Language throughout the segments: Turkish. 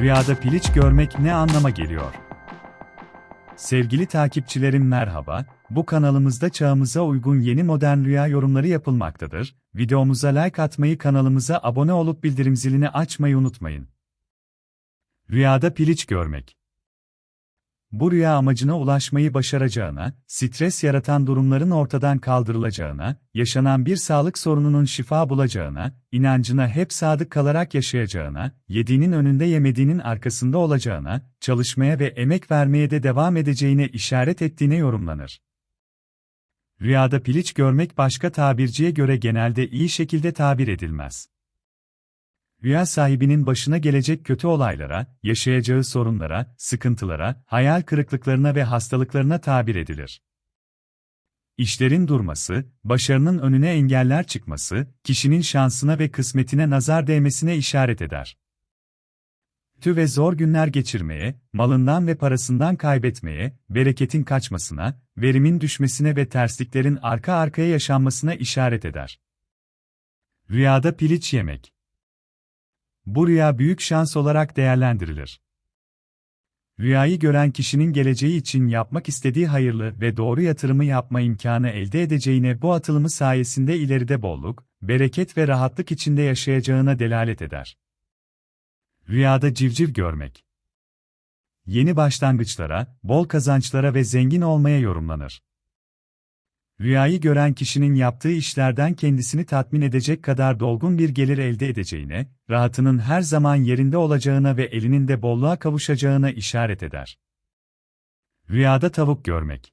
Rüyada piliç görmek ne anlama geliyor? Sevgili takipçilerim merhaba, bu kanalımızda çağımıza uygun yeni modern rüya yorumları yapılmaktadır. Videomuza like atmayı kanalımıza abone olup bildirim zilini açmayı unutmayın. Rüyada piliç görmek bu rüya amacına ulaşmayı başaracağına, stres yaratan durumların ortadan kaldırılacağına, yaşanan bir sağlık sorununun şifa bulacağına, inancına hep sadık kalarak yaşayacağına, yediğinin önünde yemediğinin arkasında olacağına, çalışmaya ve emek vermeye de devam edeceğine işaret ettiğine yorumlanır. Rüyada piliç görmek başka tabirciye göre genelde iyi şekilde tabir edilmez. Rüya sahibinin başına gelecek kötü olaylara, yaşayacağı sorunlara, sıkıntılara, hayal kırıklıklarına ve hastalıklarına tabir edilir. İşlerin durması, başarının önüne engeller çıkması, kişinin şansına ve kısmetine nazar değmesine işaret eder. Tü ve zor günler geçirmeye, malından ve parasından kaybetmeye, bereketin kaçmasına, verimin düşmesine ve tersliklerin arka arkaya yaşanmasına işaret eder. Rüyada piliç yemek bu rüya büyük şans olarak değerlendirilir. Rüyayı gören kişinin geleceği için yapmak istediği hayırlı ve doğru yatırımı yapma imkanı elde edeceğine bu atılımı sayesinde ileride bolluk, bereket ve rahatlık içinde yaşayacağına delalet eder. Rüyada civciv görmek Yeni başlangıçlara, bol kazançlara ve zengin olmaya yorumlanır. Rüyayı gören kişinin yaptığı işlerden kendisini tatmin edecek kadar dolgun bir gelir elde edeceğine, rahatının her zaman yerinde olacağına ve elinin de bolluğa kavuşacağına işaret eder. Rüyada tavuk görmek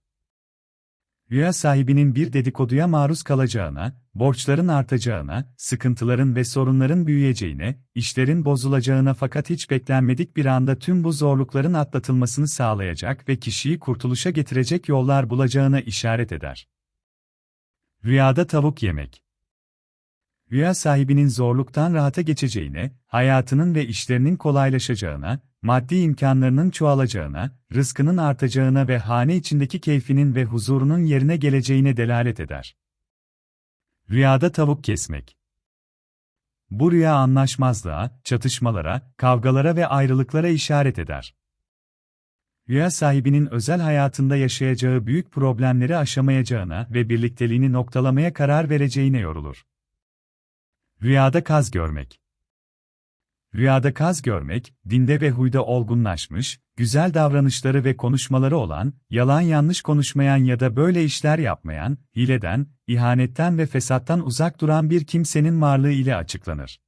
Rüya sahibinin bir dedikoduya maruz kalacağına, borçların artacağına, sıkıntıların ve sorunların büyüyeceğine, işlerin bozulacağına fakat hiç beklenmedik bir anda tüm bu zorlukların atlatılmasını sağlayacak ve kişiyi kurtuluşa getirecek yollar bulacağına işaret eder. Rüyada tavuk yemek. Rüya sahibinin zorluktan rahata geçeceğine, hayatının ve işlerinin kolaylaşacağına, maddi imkanlarının çoğalacağına, rızkının artacağına ve hane içindeki keyfinin ve huzurunun yerine geleceğine delalet eder. Rüyada tavuk kesmek. Bu rüya anlaşmazlığa, çatışmalara, kavgalara ve ayrılıklara işaret eder. Rüya sahibinin özel hayatında yaşayacağı büyük problemleri aşamayacağına ve birlikteliğini noktalamaya karar vereceğine yorulur. Rüyada kaz görmek Rüyada kaz görmek, dinde ve huyda olgunlaşmış, güzel davranışları ve konuşmaları olan, yalan yanlış konuşmayan ya da böyle işler yapmayan, hileden, ihanetten ve fesattan uzak duran bir kimsenin varlığı ile açıklanır.